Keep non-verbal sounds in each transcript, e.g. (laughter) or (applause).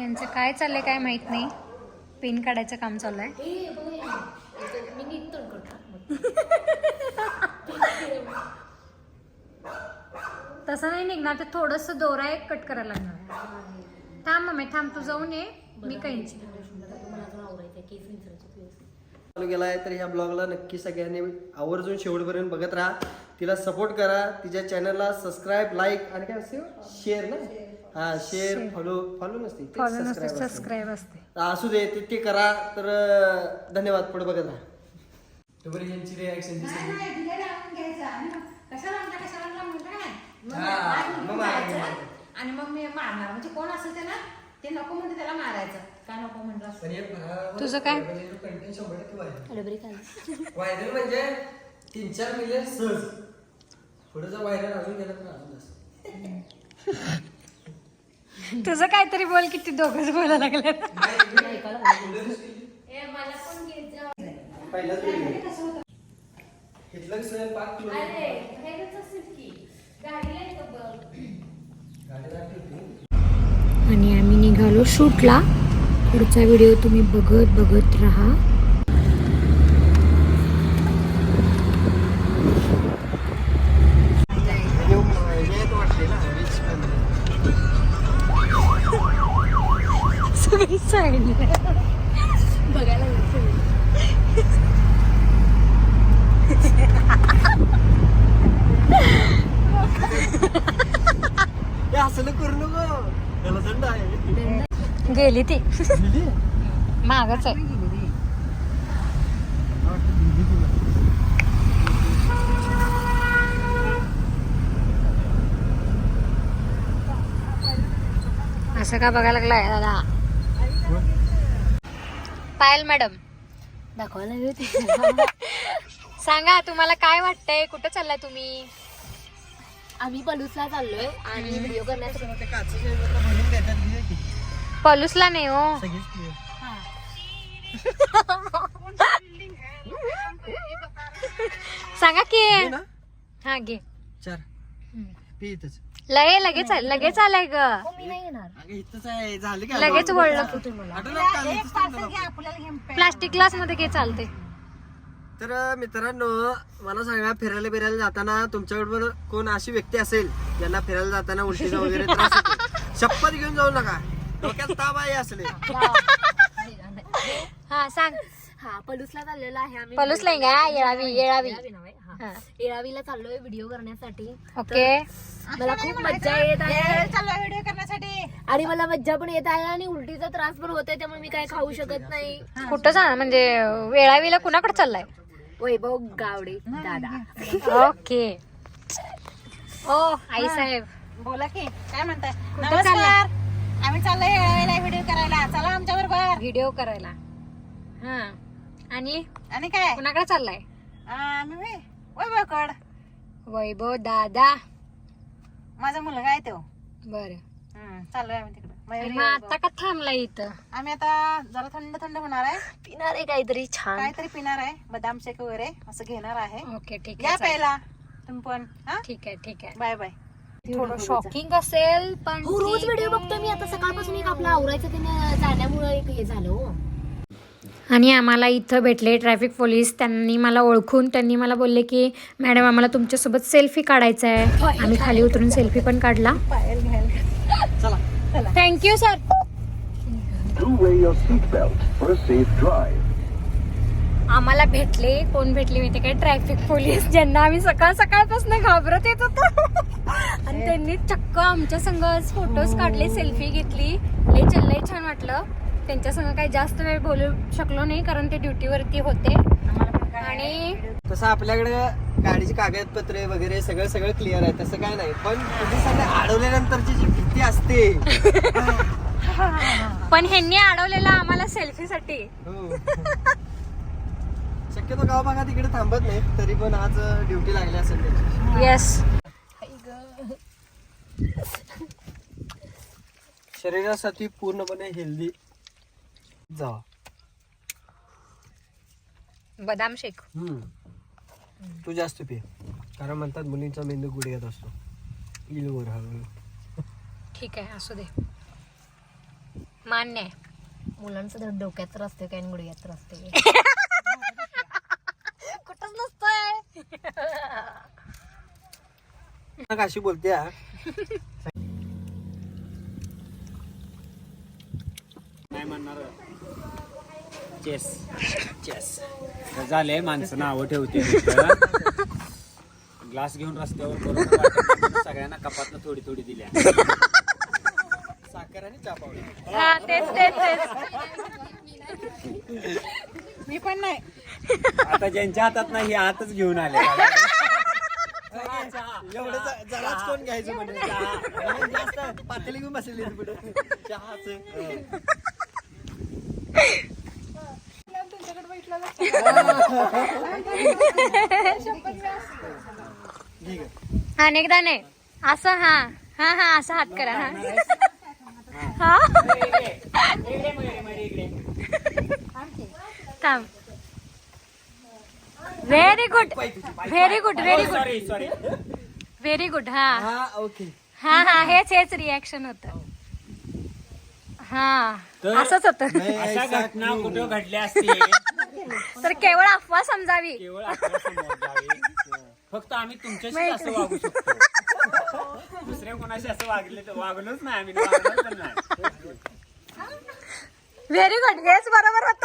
यांचं काय चाललंय काय माहीत नाही. पिन काढायचं काम चालू आहे तसं नाही निघणार ते थोडंसं दोरा एक कट करायला लागणार. आहे. थांब मम्मी थांब तू जाऊन ये. मी व्यवस्थित चालू केलाय तर ह्या ब्लॉगला नक्की सगळ्यांनी आवर्जून शेवटपर्यंत बघत राहा. तिला सपोर्ट करा. तिच्या चॅनलला सबस्क्राईब लाईक आणि काय असते शेअर ना. हा शेअर फॉलो फॉलो नसते ते फॉलो नसते subscribe असते. सबस्क्राईब असते. असू दे ते ते करा तर अं, धन्यवाद पुढे बघत राहा. तोपर्यंत यांची रिॲक्शन आणि मग मी मारणार. म्हणजे कोण असेल त्याला ते नको म्हणते त्याला मारायचं. काय नको म्हटलं तुझं काय? डबरी खाली व्हायरल म्हणजे तीन चार मिलियन सहज पुढे जर व्हायरल अजून गेलं तर अजून जास्त. (laughs) तुझं काहीतरी बोल किती दोघंच बोलायला लागले आणि आम्ही निघालो शूटला. पुढचा व्हिडिओ तुम्ही बघत बघत राहा. सगळी साईड बघायला असलं करू नको. त्याला थंड आहे. गेली ती. मागच आहे. असं का बघायला लागलाय दादा? पायल मॅडम. दाखवायला होती (laughs) सांगा तुम्हाला काय वाटतंय? कुठं चाललाय तुम्ही? आम्ही पलूसला चाललोय आणि व्हिडिओ करण्यासाठी. पलूसला नाही हो. सांगा की. हा घे. चार लगे लगेच लगेच आलाय ग. मी नाही येणार अगं इथंच आहे. झालं का लगेच वळलं. का? प्लास्टिक ग्लासमध्ये घे चालते तर मित्रांनो मला सांगा फिरायला बिरायला जाताना तुमच्याबरोबर कोण अशी व्यक्ती असेल ज्यांना फिरायला जाताना उलटीचा वगैरे त्रास होतो? शपथ घेऊन जाऊ नका. डोक्यात ताप आहे असले. हा सांग. हा पलूसला चाललेलो आहे आम्ही. पलूसला? येळावी, येळावी. हा. हा. येळावीला चाललोय व्हिडिओ करण्यासाठी. ओके. मला खूप मज्जा येत आहे. चालू व्हिडिओ करण्यासाठी. आणि मला मज्जा पण येत आहे आणि उलटीचा त्रास पण होतोय त्यामुळे मी काय खाऊ शकत नाही. कुठं जा म्हणजे वेळावीला कुणाकडे चाललाय? वैभव गावडे दादा. ओके. ओ आई साहेब. बोला की काय म्हणताय? चाललाय? नमस्कार. आम्ही चाललोय यावेळेला व्हिडिओ करायला. चला आमच्या बरोबर. व्हिडिओ करायला. हा. आणि? आणि काय? कुणाकडे चाललाय? आम्ही वैभवकड वैभव दादा. माझा मुलगा आहे तो. बर. हम्म, चाललोय आम्ही तिकडे. मग आता का थांबलाय इथं? आम्ही आता जरा थंड थंड होणार आहे. पिणार आहे काहीतरी छान. काहीतरी पिणार आहे. बदाम शेक वगैरे असं घेणार आहे. ओके ठीक या आहे चालेल. प्यायला. तुम्ही पण हा? ठीक आहे ठीक आहे. Bye bye. थोडं शॉकिंग असेल पण हो रोज ठीक व्हिडिओ आहे. बघतोय मी. आता सकाळपासून एक आपला आवरायचं त्याने जाण्यामुळे एक हे झालं हो. आणि आम्हाला इथं भेटले ट्रॅफिक पोलीस. त्यांनी मला ओळखून त्यांनी मला बोलले की मॅडम आम्हाला तुमच्यासोबत सेल्फी काढायचा आहे. आम्ही खाली उतरून सेल्फी पण काढला. Thank you sir. आम्हाला भेटले. कोण भेटले माहिती काय ट्रॅफिक पोलीस. ज्यांना आम्ही सकाळ सकाळपासून घाबरत येत होतो. आणि त्यांनी चक्क आमच्या संग फोटोज काढले सेल्फी घेतली. लय लय छान वाटलं. त्यांच्या संग काही जास्त वेळ बोलू शकलो नाही कारण ते ड्युटीवरती होते. आणि तसं आपल्याकडे गाडीची कागदपत्रे वगैरे सगळं सगळं क्लिअर आहे तसं काय नाही. पण पोलिसांनी अडवल्यानंतरची जी भीती असते. (laughs) पण ह्यांनी अडवलेलं आम्हाला सेल्फीसाठी हो. शक्यतो गाव भागात इकडे थांबत नाही तरी पण आज ड्युटी लागली असेल त्याची. येस शरीरासाठी पूर्णपणे हेल्दी जा. बदाम शेक. तू जास्त पे. कारण म्हणतात मुलींचा मेंदू गुडघ्यात असतो. इलवर हळूहळू. ठीक आहे असू दे. मान्य आहे. मुलांचं तर डोक्यात तर असते काय आणि गुडघ्यात तर असते (laughs) कुठंच नसतोय. अशी बोलते हा. (laughs) नाही म्हणणार. चेस चेस झाले माणसं नावं ठेवते ग्लास घेऊन रस्त्यावर करून वाटत सगळ्यांना कपातनं थोडी थोडी दिल्या साखर आणि चहा पावडर. हा तेच तेच तेच. मी पण नाही. आता ज्यांच्या हातात नाही हे हातच घेऊन आले. एवढं ज- जराच कोण घ्यायचं म्हणजे आणि जास्त पातेली घेऊन बसलेली पुढे. चहाचं. आहे अनेकदा नाही असं हा. हा हा असं हात करा हा. हा? थांब. Very good very good very good very good हा. हा ओके हा हा हेच हेच रिॲक्शन होत. हा. असंच होत. अशा घटना कुठं घडल्या असतील? तर केवळ अफवा समजावी. केवळ जावे. फक्त आम्ही तुमच्याशी असं वागू शकतो. दुसऱ्या कोणाशी असं वागले तर वागलोच नाही आम्ही. पण नाही. व्हेरी गुड हेच बरोबर होत.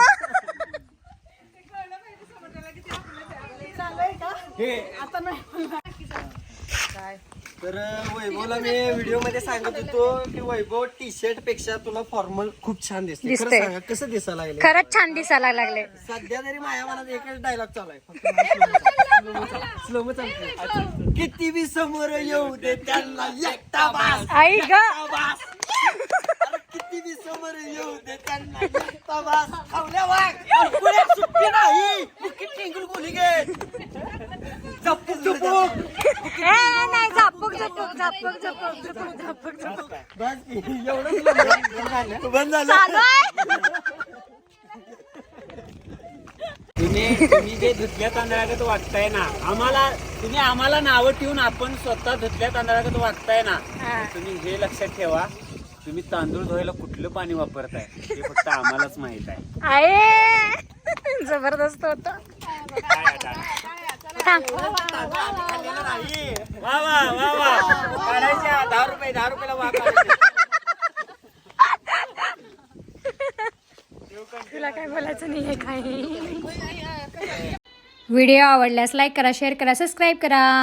तर वैभवला मी व्हिडिओमध्ये सांगत होतो की वैभव टी शर्टपेक्षा तुला फॉर्मल खूप छान दिसते खरं दिसतंय. सांगा कसं दिसायला लागले खरंच छान दिसायला लागले सध्या तरी माझ्या मनात एकच डायलॉग चालू आहे. स्लो चालतो किती बी समोर येऊ दे त्यांना एकटा बास. आई ग. बास. अरे किती बी समोर येऊ दे त्यांना एकटा बास. खावल्या वाघ. सुट्टी नाही. मुकी टिंगल गुली गे ए, नाही झापूक झपूक झापूक झपूक झपूक झपूक झपूक. बस की, एवढंच बंद झालं. चालू आहे. तुम्ही तुम्ही जे धुतल्या तांदळागत वागताय ना आम्हाला तुम्ही आम्हाला नावं ठेवून आपण स्वतः धुतल्या तांदळागत वागताय ना हा. तुम्ही हे लक्षात ठेवा तुम्ही तांदूळ धुवायला कुठलं पाणी वापरताय? हे फक्त आम्हालाच माहीत आहे. आहे. जबरदस्त होत. काय आता? थांब. वा वा वा वा. काढायच्या दहा रुपये दहा रुपयाला वा काढायचे. तुला काय बोलायचं नाहीये काही. व्हिडिओ आवडल्यास लाईक करा शेअर करा सबस्क्राईब करा.